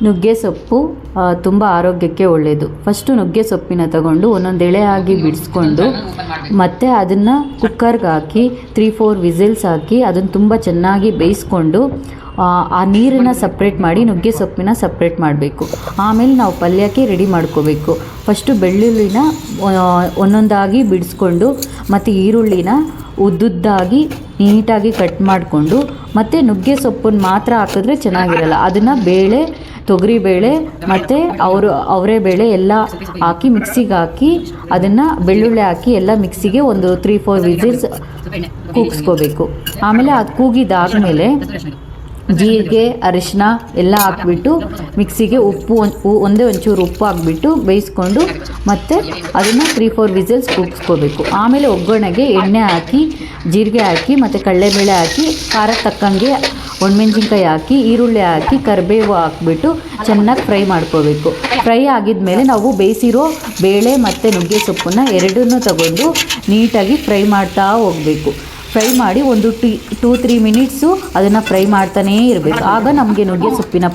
ನುಗ್ಗೆ ಸೊಪ್ಪು ತುಂಬ ಆರೋಗ್ಯಕ್ಕೆ ಒಳ್ಳೆಯದು ಫಸ್ಟು ನುಗ್ಗೆ ಸೊಪ್ಪಿನ ತಗೊಂಡು ಒಂದೊಂದು ಎಳೆ ಆಗಿ ಬಿಡಿಸ್ಕೊಂಡು ಮತ್ತು ಅದನ್ನು ಕುಕ್ಕರ್ಗೆ ಹಾಕಿ ತ್ರೀ ಫೋರ್ ವಿಸಿಲ್ಸ್ ಹಾಕಿ ಅದನ್ನು ತುಂಬ ಚೆನ್ನಾಗಿ ಬೇಯಿಸ್ಕೊಂಡು ಆ, ನೀರನ್ನು ಸಪ್ರೇಟ್ ಮಾಡಿ ನುಗ್ಗೆ ಸೊಪ್ಪಿನ ಸಪ್ರೇಟ್ ಮಾಡಬೇಕು. ಆಮೇಲೆ ನಾವು ಪಲ್ಯಕ್ಕೆ ರೆಡಿ ಮಾಡ್ಕೋಬೇಕು. ಫಸ್ಟು ಬೆಳ್ಳುಳ್ಳಿನ ಒಂದೊಂದಾಗಿ ಬಿಡಿಸ್ಕೊಂಡು ಮತ್ತು ಈರುಳ್ಳಿನ ಉದ್ದುದ್ದಾಗಿ ನೀಟಾಗಿ ಕಟ್ ಮಾಡಿಕೊಂಡು ಮತ್ತು ನುಗ್ಗೆ ಸೊಪ್ಪನ್ನು ಮಾತ್ರ ಹಾಕಿದ್ರೆ ಚೆನ್ನಾಗಿರಲ್ಲ. ಅದನ್ನು ಬೇಳೆ ತೊಗರಿಬೇಳೆ ಮತ್ತು ಅವರು ಅವರೇ ಬೇಳೆ ಎಲ್ಲ ಹಾಕಿ ಮಿಕ್ಸಿಗೆ ಹಾಕಿ ಅದನ್ನು ಬೆಳ್ಳುಳ್ಳಿ ಹಾಕಿ ಎಲ್ಲ ಮಿಕ್ಸಿಗೆ ಒಂದು ತ್ರೀ ಫೋರ್ ವಿಸಿಲ್ಸ್ ಕೂಗಿಸ್ಕೋಬೇಕು. ಆಮೇಲೆ ಅದು ಕೂಗಿದಾದಮೇಲೆ ಜೀರಿಗೆ ಅರಿಶಿನ ಎಲ್ಲ ಹಾಕ್ಬಿಟ್ಟು ಮಿಕ್ಸಿಗೆ ಉಪ್ಪು ಒಂದ್- ಒಂಚೂರು ಉಪ್ಪು ಹಾಕ್ಬಿಟ್ಟು ಬೇಯಿಸ್ಕೊಂಡು ಮತ್ತು ಅದನ್ನು ತ್ರೀ ಫೋರ್ ವಿಸಿಲ್ಸ್ ಕೂಗಿಸ್ಕೋಬೇಕು. ಆಮೇಲೆ ಒಗ್ಗರಣೆಗೆ ಎಣ್ಣೆ ಹಾಕಿ ಜೀರಿಗೆ ಹಾಕಿ ಮತ್ತು ಕಡಲೆಬೇಳೆ ಹಾಕಿ ಖಾರ ತಕ್ಕಂಗೆ ಒಣಮೆಣ್ಸಿನ್ಕಾಯಿ ಹಾಕಿ, ಈರುಳ್ಳಿ ಹಾಕಿ, ಕರಿಬೇವು ಹಾಕ್ಬಿಟ್ಟು ಚೆನ್ನಾಗಿ ಫ್ರೈ ಮಾಡ್ಕೋಬೇಕು. ಫ್ರೈ ಆಗಿದ್ಮೇಲೆ ನಾವು ಬೇಯಿಸಿರೋ ಬೇಳೆ ಮತ್ತು ನುಗ್ಗೆ ಸೊಪ್ಪನ್ನು ಎರಡನ್ನೂ ತಗೊಂಡು ನೀಟಾಗಿ ಫ್ರೈ ಮಾಡ್ತಾ ಹೋಗಬೇಕು. ಫ್ರೈ ಮಾಡಿ ಒಂದು ಟೀ, ಟೂ, ತ್ರೀ ಮಿನಿಟ್ಸು ಅದನ್ನು ಫ್ರೈ ಮಾಡ್ತಾನೇ ಇರಬೇಕು. ಆಗ ನಮಗೆ ನುಗ್ಗೆ ಸೊಪ್ಪಿನ ಪಲ್ಯ